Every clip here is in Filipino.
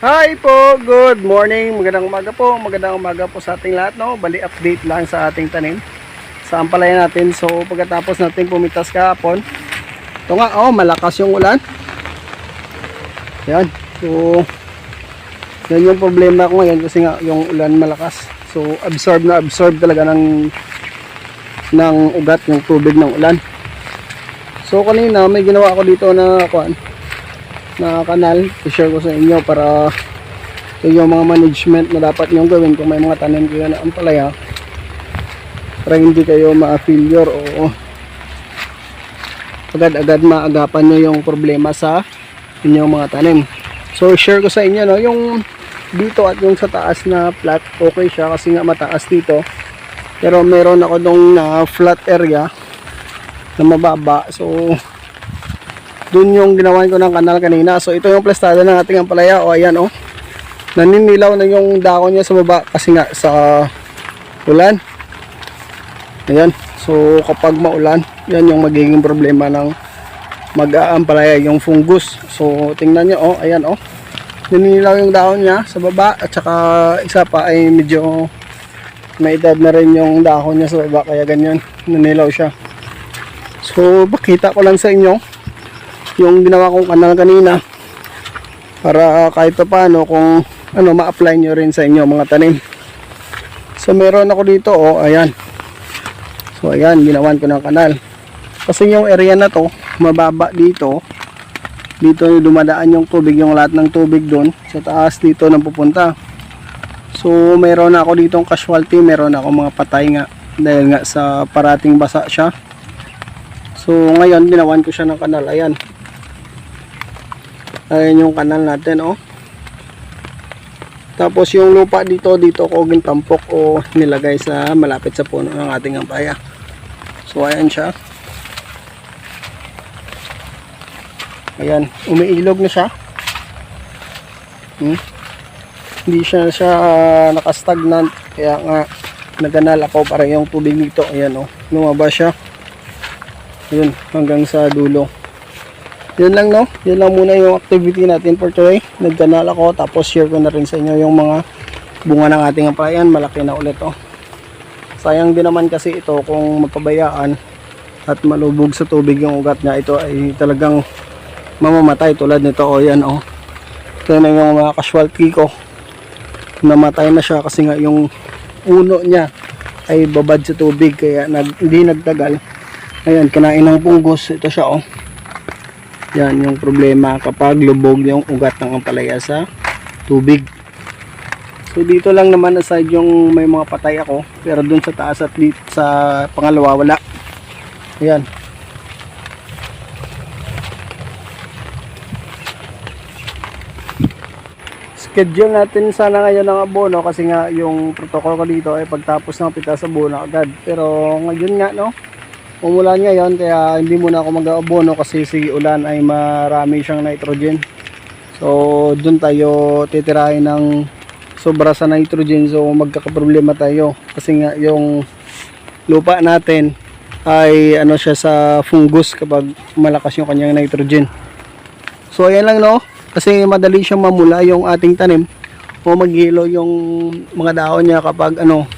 Hi po, good morning, magandang umaga po, magandang umaga po sa ating lahat, no? Bali update lang sa ating tanim sa ampalaya natin. So pagkatapos natin pumitas kahapon, ito nga, oh, malakas yung ulan. Yan, so yan yung problema ko ngayon kasi nga yung ulan malakas. So absorb na absorb talaga ng ng ugat yung tubig ng ulan. So kanina may ginawa ako dito na kuan na kanal i-share ko sa inyo para ito yung mga management na dapat nyong gawin. Kung may mga tanim kayo na ampalaya para hindi kayo ma-failure o agad-agad maagapan nyo yung problema sa inyong mga tanim. So share ko sa inyo no yung dito at yung sa taas na flat okay siya kasi nga mataas dito. Pero meron ako dong na flat area na mababa. So dun yung ginawan ko ng kanal kanina. So ito yung plastada ng ating ampalaya. O ayan o. Naninilaw na yung dahon niya sa baba kasi nga sa ulan. Ayan. So kapag maulan, yan yung magiging problema ng mag-aampalaya yung fungus. So tingnan niyo oh, ayan oh. Naninilaw yung dahon niya sa baba at saka isa pa ay medyo may edad na rin yung dahon niya sa baba kaya ganyan nanilaw siya. So bakita ko lang sa inyo yung ginawa kong kanal kanina para kahit pa paano kung ano ma-apply nyo rin sa inyo mga tanim. So meron ako dito oh ayan. So ayan ginawan ko ng kanal. Kasi yung area na to mababa dito. Dito dumadaan yung tubig yung lahat ng tubig doon sa taas dito nang pupunta. So meron ako ditong casualty meron ako mga patay nga dahil nga sa parating basa siya. So ngayon ginawan ko siya ng kanal ayan Ayan yung kanal natin, oh. Tapos yung lupa dito, dito ko gintampok o nilagay sa malapit sa puno ng ating ampaya. So ayan siya. Ayan, umiilog na siya. Hmm? Hindi siya siya uh, nakastagnant kaya nga naganal ako para yung tubig dito. Ayan oh, lumabas siya. Ayun, hanggang sa dulo yun lang no? Yun lang muna yung activity natin for today. Nagkanal ako tapos share ko na rin sa inyo yung mga bunga ng ating ampayan malaki na ulit oh. Sayang din naman kasi ito kung magpabayaan at malubog sa tubig yung ugat niya. Ito ay talagang mamamatay tulad nito. Oh yan oh. Ito yung mga casualty ko. Namatay na siya kasi nga yung uno niya ay babad sa tubig kaya nag, hindi nagtagal. Ayan kinain ng punggos ito siya oh yan yung problema kapag lubog yung ugat ng ampalaya sa tubig. So dito lang naman aside yung may mga patay ako pero dun sa taas at dito sa pangalawa wala. Ayan. Schedule natin sana ngayon ng abono kasi nga yung protocol ko dito ay pagtapos ng pitas abono agad. Pero ngayon nga no, umulan ngayon kaya hindi muna ako mag-abono kasi si ulan ay marami siyang nitrogen. So dun tayo titirahin ng sobra sa nitrogen. So magkakaproblema tayo. Kasi nga yung lupa natin ay ano siya sa fungus kapag malakas yung kanyang nitrogen. So ayan lang no? Kasi madali siyang mamula yung ating tanim o maghilo yung mga dahon niya kapag ano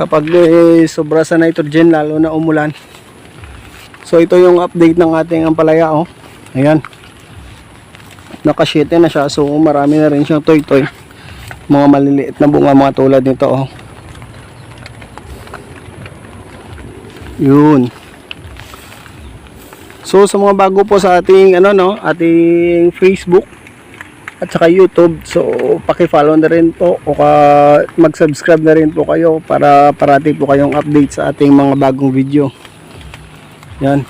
kapag eh, sobra sa nitrogen lalo na umulan So ito yung update ng ating ampalaya oh. Ayan. Nakashite na siya so marami na rin siyang toy toy. Mga maliliit na bunga mga tulad nito oh. Yun. So sa mga bago po sa ating ano no, ating Facebook at saka YouTube. So paki-follow na rin po o mag-subscribe na rin po kayo para parati po kayong update sa ating mga bagong video. Yan.